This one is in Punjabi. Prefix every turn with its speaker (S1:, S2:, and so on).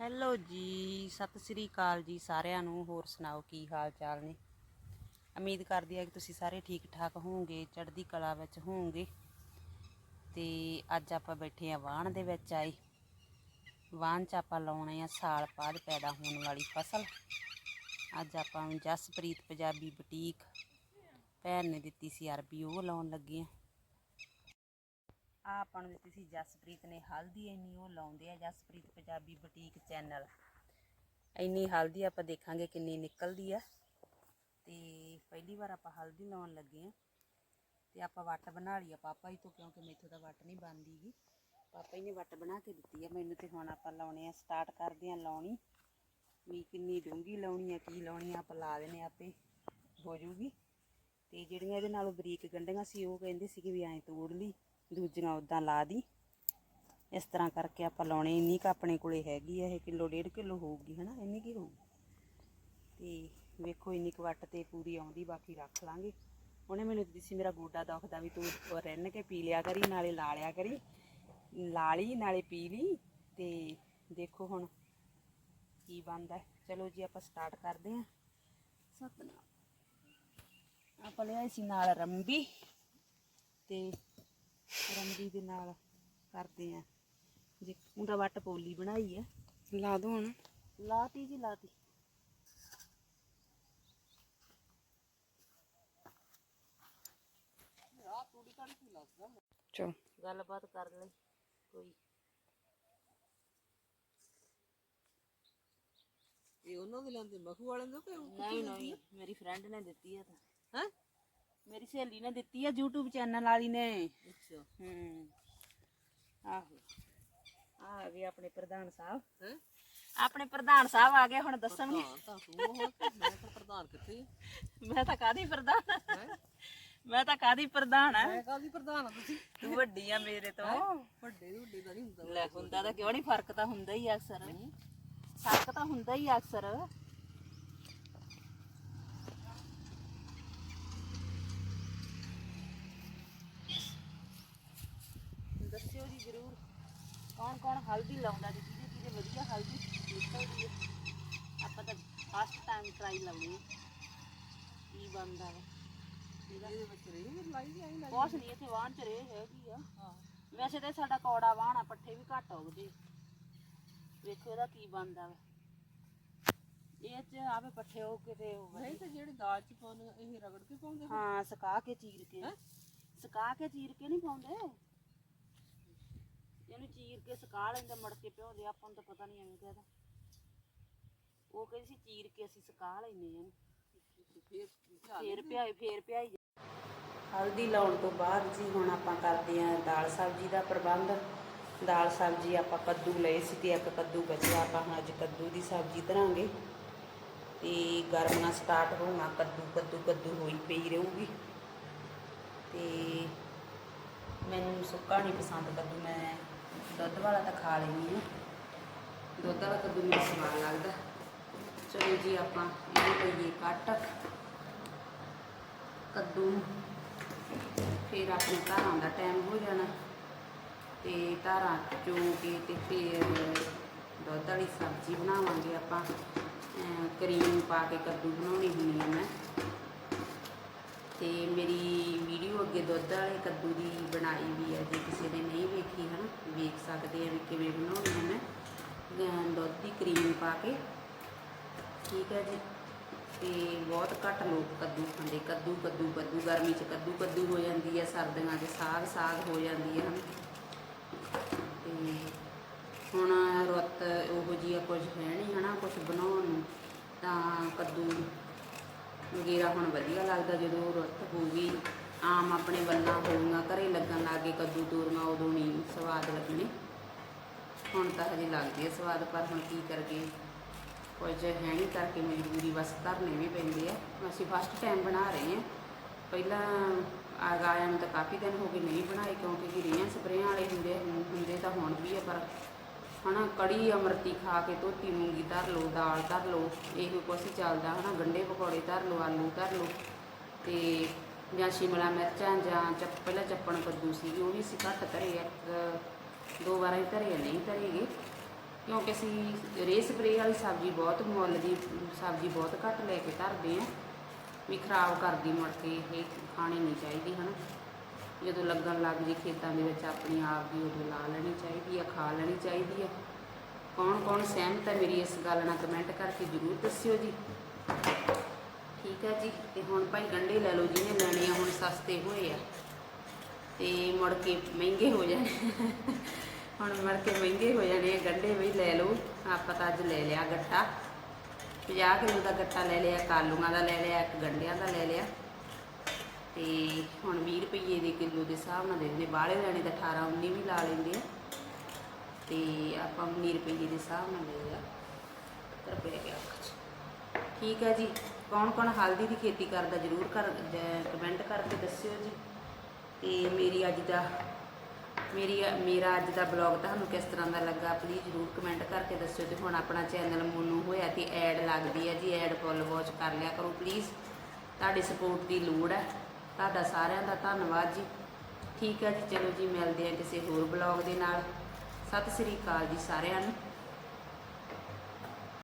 S1: ਹੈਲੋ ਜੀ, ਸਤਿ ਸ੍ਰੀ ਅਕਾਲ ਜੀ ਸਾਰਿਆਂ ਨੂੰ, ਹੋਰ ਸੁਣਾਓ ਕੀ ਹਾਲ ਚਾਲ ਨੇ? ਉਮੀਦ ਕਰਦੀ ਹਾਂ ਕਿ ਤੁਸੀਂ ਸਾਰੇ ਠੀਕ ਠਾਕ ਹੋਵੋਗੇ, ਚੜ੍ਹਦੀ ਕਲਾ ਵਿੱਚ ਹੋਵੋਗੇ। ਤੇ ਅੱਜ ਆਪਾਂ ਬੈਠੇ ਆ ਵਾਹਣ ਦੇ ਵਿੱਚ ਆਏ। ਵਾਹਣ 'ਚ ਆਪਾਂ ਲਾਉਣੇ ਆ ਸਾਲ ਬਾਅਦ ਪੈਦਾ ਹੋਣ ਵਾਲੀ ਫਸਲ। ਅੱਜ ਆਪਾਂ ਨੂੰ ਜਸਪ੍ਰੀਤ ਪੰਜਾਬੀ ਬੁਟੀਕ, ਭੈਣ ਨੇ ਦਿੱਤੀ ਸੀ ਅਰਬੀ ਉਹ ਲਾਉਣ ਲੱਗੇ ਆ ਆ ਆਪਾਂ ਨੂੰ ਦਿੱਤੀ ਸੀ ਜਸਪ੍ਰੀਤ ਨੇ ਹਲਦੀ, ਇੰਨੀ ਉਹ ਲਾਉਂਦੇ ਆ ਜਸਪ੍ਰੀਤ ਪੰਜਾਬੀ ਬੁਟੀਕ ਚੈਨਲ। ਇੰਨੀ ਹਲਦੀ ਆਪਾਂ ਦੇਖਾਂਗੇ ਕਿੰਨੀ ਨਿਕਲਦੀ ਆ। ਤੇ ਪਹਿਲੀ ਵਾਰ ਆਪਾਂ ਹਲਦੀ ਲਾਉਣ ਲੱਗੇ ਆ। ਤੇ ਆਪਾਂ ਵੱਟ ਬਣਾ ਲਈ ਆ ਪਾਪਾ ਜੀ ਤੋਂ, ਕਿਉਂਕਿ ਮੈਥੋਂ ਤਾਂ ਵੱਟ ਨਹੀਂ ਬਣਦੀਗੀ ਪਾਪਾ ਜੀ ਨੇ ਵੱਟ ਬਣਾ ਕੇ ਦਿੱਤੀ ਆ। ਮੈਨੂੰ ਤੇ ਹੁਣ ਆਪਾਂ ਲਾਉਣੇ ਆ ਸਟਾਰਟ ਕਰਦੇ ਆ ਲਾਉਣੀ। ਵੀ ਕਿੰਨੀ ਡੂੰਗੀ ਲਾਉਣੀ ਆ, ਕੀ ਲਾਉਣੀ ਆ, ਆਪਾਂ ਲਾ ਦੇਣੇ ਆਪੇ, ਹੋ ਜੂਗੀ ਤੇ ਜਿਹੜੀਆਂ ਇਹਦੇ ਨਾਲੋਂ ਬਰੀਕ ਗੰਢੀਆਂ ਸੀ, ਉਹ ਕਹਿੰਦੇ ਸੀ ਕਿ ਵੀ ਐਂ ਤੋੜ ਲਈ। ਦੂਜੀਆਂ ਉਦਾਂ ਲਾ ਦੀ। ਇਸ ਤਰ੍ਹਾਂ ਕਰਕੇ ਆਪਾਂ ਲਾਉਣੇ, ਇੰਨੀ ਕੁ ਆਪਣੇ ਕੋਲੇ ਹੈਗੀ ਆ, ਇਹ ਕਿਲੋ, ਡੇਢ ਕਿਲੋ ਹੋਊਗੀ, ਹਨਾ, ਇੰਨੀ ਕੀ ਹੋਊ ਤੇ ਵੇਖੋ, ਇੰਨੀ ਕੁ ਵੱਟ ਤੇ ਪੂਰੀ ਆਉਂਦੀ, ਬਾਕੀ ਰੱਖ ਲਾਂਗੇ। ਉਹਨੇ ਮੈਨੂੰ ਦਿੱਤੀ ਮੇਰਾ ਗੋਡਾ ਦੁਖਦਾ ਵੀ ਤੂੰ ਉਹ ਰਿੰਨ ਕੇ ਪੀ ਲਿਆ ਕਰੀ, ਨਾਲੇ ਲਾ ਲਿਆ ਕਰੀ। ਲਾ ਲਈ, ਨਾਲੇ ਪੀ ਲਈ। ਤੇ ਦੇਖੋ ਹੁਣ ਕੀ ਬਣਦਾ। ਚਲੋ ਜੀ, ਆਪਾਂ ਸਟਾਰਟ ਕਰਦੇ ਹਾਂ। ਸਤਨਾਮ। ਆਪਾਂ ਲਿਆਏ ਸੀ ਨਾਲ ਰੰਬੀ। ਤੇ ਰੰਬੀ ਦੇ ਨਾਲ ਕਰਦੇ ਆ। ਜੇ ਉਹਦਾ ਵੱਟ ਪੋਲੀ ਬਣਾਈ ਆ।
S2: ਲਾ ਦੋ ਹੁਣ।
S1: ਲਾਤੀ ਜੀ ਲਾਤੀ।
S2: ਚਲ।
S1: ਗੱਲਬਾਤ ਕਰ ਲਈ ਕੋਈ।
S2: ਇਹ ਉਹਨਾਂ ਦੇ ਲੈਂਦੇ ਮਖੂ ਵਾਲਿਆਂ ਦੇ ਕਿ
S1: ਨਹੀਂ ਨਹੀਂ ਮੇਰੀ ਫਰੈਂਡ ਨੇ ਦਿੱਤੀ ਆ ਤਾਂ।
S2: ਹੈ?
S1: ਮੇਰੀ ਸਹੇਲੀ ਨੇ ਦਿੱਤੀ ਆ YouTube ਚੈਨਲ ਵਾਲੀ ਨੇ।
S2: ਅੱਛਾ।
S1: ਹੂੰ। ਆਹੋ। ਆ ਗਏ ਆਪਣੇ ਪ੍ਰਧਾਨ ਸਾਹਿਬ।
S2: ਹੈ?
S1: ਆਪਣੇ ਪ੍ਰਧਾਨ ਸਾਹਿਬ ਆ ਗਏ ਹੁਣ ਦੱਸਣਗੇ।
S2: ਤਾਂ ਤੂੰ ਮੈਂ ਤਾਂ ਪ੍ਰਧਾਨ ਕਿੱਥੇ
S1: ਮੈਂ ਤਾਂ ਕਾਦੀ ਪ੍ਰਧਾਨ
S2: ਹੈ?
S1: ਮੈਂ ਤਾਂ ਕਾਦੀ ਪ੍ਰਧਾਨ ਆ?
S2: ਮੈਂ ਕਾਹਦੀ ਪ੍ਰਧਾਨ ਆ ਤੁਸੀਂ?
S1: ਤੂੰ ਵੱਡੀ ਆ ਮੇਰੇ ਤੋਂ।
S2: ਵੱਡੇ ਵੱਡੇ ਦਾ ਨਹੀਂ ਹੁੰਦਾ।
S1: ਲੈ ਹੁੰਦਾ ਤਾਂ ਕਿਉਂ ਨਹੀਂ ਫ਼ਰਕ ਤਾਂ ਹੁੰਦਾ ਹੀ ਆ ਅਕਸਰ। ਫ਼ਰਕ ਤਾਂ ਹੁੰਦਾ ਹੀ ਆ ਅਕਸਰ ਦੱਸਿਓ ਜੀ ਜ਼ਰੂਰ ਕੌਣ ਕੌਣ ਹਲਦੀ ਲਾਉਂਦਾ ਜੀ ਕਿਹਦੇ ਕਿਹਦੇ ਵਧੀਆ ਹਲਦੀ ਨਿਕਲਦੀ ਹੈ। ਆਪਾਂ ਤਾਂ ਫਸਟ ਟਾਈਮ ਟਰਾਈ ਲਾਉਣੀ ਹੈ। ਕੀ ਬਣਦਾ ਵਾ
S2: ਇਹਦੇ ਵਿੱਚ ਰਹੀ ਵੀ ਲਾਈ ਦੀ ਆਈ
S1: ਕੁਛ ਨਹੀਂ ਇੱਥੇ ਵਾਹਣ ਚ ਰੇ ਹੈਗੀ ਆ।
S2: ਹਾਂ।
S1: ਵੈਸੇ ਤਾਂ ਸਾਡਾ ਕੌੜਾ ਵਾਹਣ ਆ ਪੱਠੇ ਵੀ ਘੱਟ ਉਗਦੇ। ਵੇਖੋ ਇਹਦਾ ਕੀ ਬਣਦਾ ਵਾ ਇਹ ਚ ਆਵੇ ਪੱਠੇ ਉਹ ਕਿਤੇ ਉਹ
S2: ਨਹੀਂ ਤਾਂ ਜਿਹੜੇ ਦਾਲ ਚ ਪਾਉਣ ਇਹ ਰਗੜ ਕੇ ਪਾਉਂਦੇ
S1: ਹਾਂ ਸੁਕਾ ਕੇ ਚੀਰ ਕੇ। ਸੁਕਾ ਕੇ ਚੀਰ ਕੇ ਨਹੀਂ ਪਾਉਂਦੇ? ਚੀਰ ਕੇ ਸੁਕਾ ਲੈਂਦੇ ਮੜ ਕੇ ਪਿਉਂਦੇ ਆਪਾਂ ਨੂੰ ਤਾਂ ਪਤਾ ਨਹੀਂ ਐਵੇਂ ਕਹਦਾ ਉਹ ਕਹਿੰਦੀ ਸੀ ਚੀਰ ਕੇ ਅਸੀਂ ਸੁਕਾ ਲੈਨੇ ਇਹਨੂੰ
S2: ਫਿਰ
S1: ਫੇਰ ਪਿਆਈ ਫੇਰ ਪਿਆਈ ਹਲਦੀ ਲਾਉਣ ਤੋਂ ਬਾਅਦ ਜੀ ਹੁਣ ਆਪਾਂ ਕਰਦੇ ਆਂ ਦਾਲ ਸਬਜ਼ੀ ਦਾ ਪ੍ਰਬੰਧ। ਦਾਲ ਸਬਜ਼ੀ ਆਪਾਂ ਕੱਦੂ ਲਏ ਸੀ ਤੇ ਇੱਕ ਕੱਦੂ ਬਚਿਆ ਆਪਾਂ ਹੁਣ ਅੱਜ ਕੱਦੂ ਦੀ ਸਬਜ਼ੀ ਧਰਾਂਗੇ। ਤੇ ਗਰਮੀਆਂ ਸਟਾਰਟ ਹੋਣਾ ਕੱਦੂ ਕੱਦੂ ਕੱਦੂ ਹੋਈ ਪਈ ਰਹੂਗੀ। ਤੇ ਮੈਨੂੰ ਸੁੱਕਾ ਨਹੀਂ ਪਸੰਦ ਕੱਦੂ ਮੈਂ ਦੁੱਧ ਵਾਲਾ ਤਾਂ ਖਾ ਲੈਂਦੀ ਹਾਂ। ਦੁੱਧ ਵਾਲਾ ਕੱਦੂ ਮੈਨੂੰ ਸਵਾਦ ਲੱਗਦਾ। ਚਲੋ ਜੀ ਆਪਾਂ ਇਹਨੂੰ ਲਈਏ ਕੱਟ। ਕੱਦੂ। ਫਿਰ ਆਪਣੇ ਧਾਰਾਂ ਦਾ ਟਾਈਮ ਹੋ ਜਾਣਾ। ਤੇ ਧਾਰਾਂ ਚੋ ਕੇ ਤੇ ਫਿਰ ਦੁੱਧ ਵਾਲੀ ਸਬਜ਼ੀ ਬਣਾਵਾਂਗੇ ਆਪਾਂ। ਕਰੀਮ ਪਾ ਕੇ ਕੱਦੂ ਬਣਾਉਣੀ ਹੁੰਦੀ ਹੈ ਮੈਂ। ਤੇ ਮੇਰੀ ਵੀਡੀਓ ਅੱਗੇ ਦੁੱਧ ਵਾਲੇ ਕੱਦੂ ਦੀ ਬਣਾਈ ਵੀ ਹੈ ਜੇ ਕਿਸੇ ਨੇ ਨਹੀਂ ਵੇਖੀ ਹੈ ਸਕਦੇ ਆ ਵੀ ਕਿਵੇਂ ਬਣਾਉਣੀ ਹੈ ਮੈਂ। ਦੁੱਧ ਦੀ ਕਰੀਮ ਪਾ ਕੇ। ਠੀਕ ਹੈ ਜੀ। ਤੇ ਬਹੁਤ ਘੱਟ ਲੋਕ ਕੱਦੂ ਖਾਂਦੇ। ਕੱਦੂ ਕੱਦੂ ਕੱਦੂ। ਗਰਮੀ 'ਚ ਕੱਦੂ ਕੱਦੂ ਹੋ ਜਾਂਦੀ ਹੈ। ਸਰਦੀਆਂ 'ਚ ਸਾਗ ਸਾਗ ਹੋ ਜਾਂਦੀ ਹੈ। ਹਨ ਤੇ ਹੁਣ ਰੁੱਤ ਉਹੋ ਜਿਹੀ ਕੁਝ ਹੈ ਨਹੀਂ, ਹਨਾ? ਕੁਝ ਬਣਾਉਣ ਨੂੰ। ਤਾਂ ਕੱਦੂ ਵਗੈਰਾ ਹੁਣ ਵਧੀਆ ਲੱਗਦਾ ਜਦੋਂ ਰੁੱਤ ਹੋਊਗੀ। ਆਮ ਆਪਣੇ ਵੱਲਾਂ ਹੋਊਗਾ, ਘਰੇ ਲੱਗਣ ਲੱਗੇ ਕੱਦੂ ਤੋਰੀਆਂ ਉਦੋਂ ਨਹੀਂ, ਸਵਾਦ ਲੱਗਣੇ। ਹੁਣ ਤਾਂ ਹਜੇ ਲੱਗਦੀ ਹੈ ਸਵਾਦ, ਪਰ ਹੁਣ ਕੀ ਕਰਗੇ ਕੁਝ ਹੈ ਨਹੀਂ ਕਰਕੇ ਮਜਬੂਰੀ, ਬਸ ਧਰਨੇ ਵੀ ਪੈਂਦੇ ਆ। ਅਸੀਂ ਫਸਟ ਟਾਈਮ ਬਣਾ ਰਹੇ ਹਾਂ। ਪਹਿਲਾਂ ਆਗਾਇਆ ਨੂੰ ਤਾਂ ਕਾਫੀ ਦਿਨ ਹੋ ਗਏ ਨਹੀਂ ਬਣਾਏ, ਕਿਉਂਕਿ ਕਿ ਰੇਹਾਂ ਸਪਰੇਆਂ ਵਾਲੇ ਹੁੰਦੇ ਹੁੰਦੇ ਤਾਂ ਹੁਣ ਵੀ ਆ, ਪਰ ਹਨਾ ਕੜੀ ਅਮਰਤੀ ਖਾ ਕੇ ਧੋਤੀ ਮੂੰਗੀ ਧਰ ਲਓ, ਦਾਲ ਧਰ ਲਓ, ਇਹੋ ਕੁਛ ਹੀ ਚੱਲਦਾ, ਹਨਾ ਗੰਡੇ ਪਕੌੜੇ ਧਰ ਲਓ, ਆਲੂ ਧਰ ਲਓ, ਤੇ ਜਾਂ ਸ਼ਿਮਲਾ ਮਿਰਚਾਂ ਜਾਂ ਚੱਪ ਪਹਿਲਾਂ ਚੱਪਣ ਕੱਦੂ ਸੀ ਉਹ ਵੀ ਅਸੀਂ ਘੱਟ ਧਰੇ ਆ ਇੱਕ ਦੋ ਵਾਰਾਂ ਹੀ ਧਰੇ ਆ, ਨਹੀਂ ਧਰੇਗੇ ਕਿਉਂਕਿ ਅਸੀਂ ਰੇਹ ਸਪਰੇ ਵਾਲੀ ਸਬਜ਼ੀ ਬਹੁਤ ਮੁੱਲ ਦੀ ਸਬਜ਼ੀ ਬਹੁਤ ਘੱਟ ਲੈ ਕੇ ਧਰਦੇ ਆ। ਵੀ ਖਰਾਬ ਕਰਦੀ ਮੁੜ ਕੇ ਇਹ ਖਾਣੀ ਨਹੀਂ ਚਾਹੀਦੀ ਹਨ। ਜਦੋਂ ਲੱਗਣ ਲੱਗ ਜੇ ਖੇਤਾਂ ਦੇ ਵਿੱਚ ਆਪਣੀ ਆਪ ਦੀ ਉਦੋਂ ਲਾ ਲੈਣੀ ਚਾਹੀਦੀ ਆ ਖਾ ਲੈਣੀ ਚਾਹੀਦੀ ਆ। ਕੌਣ ਕੌਣ ਸਹਿਮਤ ਹੈ ਮੇਰੀ ਇਸ ਗੱਲ ਨਾਲ ਕਮੈਂਟ ਕਰਕੇ ਜ਼ਰੂਰ ਦੱਸਿਓ ਜੀ। ਠੀਕ ਹੈ ਜੀ, ਤੇ ਹੁਣ ਭਾਈ ਗੰਢੇ ਲੈ ਲਓ ਜਿਹਨੇ ਲੈਣੇ ਆ, ਹੁਣ ਸਸਤੇ ਹੋਏ ਆ। ਤੇ ਮੁੜ ਕੇ ਮਹਿੰਗੇ ਹੋ ਜਾਣੇ। ਹੁਣ ਮੁੜ ਕੇ ਮਹਿੰਗੇ ਹੋ ਜਾਣੇ ਆ, ਗੰਢੇ ਵੀ ਲੈ ਲਓ, ਆਪਾਂ ਤਾਂ ਅੱਜ ਲੈ ਲਿਆ ਗੱਟਾ। 50 ਕਿਲੋ ਦਾ ਗੱਟਾ ਲੈ ਲਿਆ, ਕਾਲੂਆਂ ਦਾ ਲੈ ਲਿਆ, ਇੱਕ ਗੰਢਿਆਂ ਦਾ ਲੈ ਲਿਆ। ਤੇ ਹੁਣ 20 ਰੁਪਏ ਦੇ ਕਿਲੋ ਦੇ ਹਿਸਾਬ ਨਾਲ ਦੇ ਦਿੰਦੇ, ਬਾਹਲੇ ਲੈਣੇ ਤਾਂ 18 19 ਵੀ ਲਾ ਲੈਂਦੇ ਆ। ਤੇ ਆਪਾਂ 19 ਰੁਪਏ ਦੇ ਹਿਸਾਬ ਨਾਲ ਲੈ ਲਿਆ ਰੁਪਏ ਗਿਆ ਠੀਕ ਹੈ ਜੀ। ਕੌਣ ਕੌਣ ਹਲਦੀ ਦੀ ਖੇਤੀ ਕਰਦਾ ਜਰੂਰ ਕਰ ਕਮੈਂਟ ਕਰਕੇ ਦੱਸਿਓ ਜੀ। ਤੇ ਮੇਰੀ ਅੱਜ ਦਾ, ਮੇਰੀ, ਮੇਰਾ ਅੱਜ ਦਾ ਬਲੌਗ ਤੁਹਾਨੂੰ ਕਿਸ ਤਰ੍ਹਾਂ ਦਾ ਲੱਗਾ ਪਲੀਜ਼ ਜਰੂਰ ਕਮੈਂਟ ਕਰਕੇ ਦੱਸਿਓ। ਤੇ ਹੁਣ ਆਪਣਾ ਚੈਨਲ ਮੋਨੂ ਹੋਇਆ ਤੇ ਐਡ ਲੱਗਦੀ ਹੈ ਜੀ ਐਡ ਫੁੱਲ ਵਾਚ ਕਰ ਲਿਆ ਕਰੋ ਪਲੀਜ਼ ਤੁਹਾਡੀ ਸਪੋਰਟ ਦੀ ਲੋੜ ਹੈ ਤੁਹਾਡਾ ਸਾਰਿਆਂ ਦਾ ਧੰਨਵਾਦ ਜੀ। ਠੀਕ ਹੈ ਜੀ, ਚਲੋ ਜੀ, ਮਿਲਦੇ ਹਾਂ ਕਿਸੇ ਹੋਰ ਬਲੌਗ ਦੇ ਨਾਲ। ਸਤਿ ਸ੍ਰੀ ਅਕਾਲ ਜੀ ਸਾਰਿਆਂ ਨੂੰ।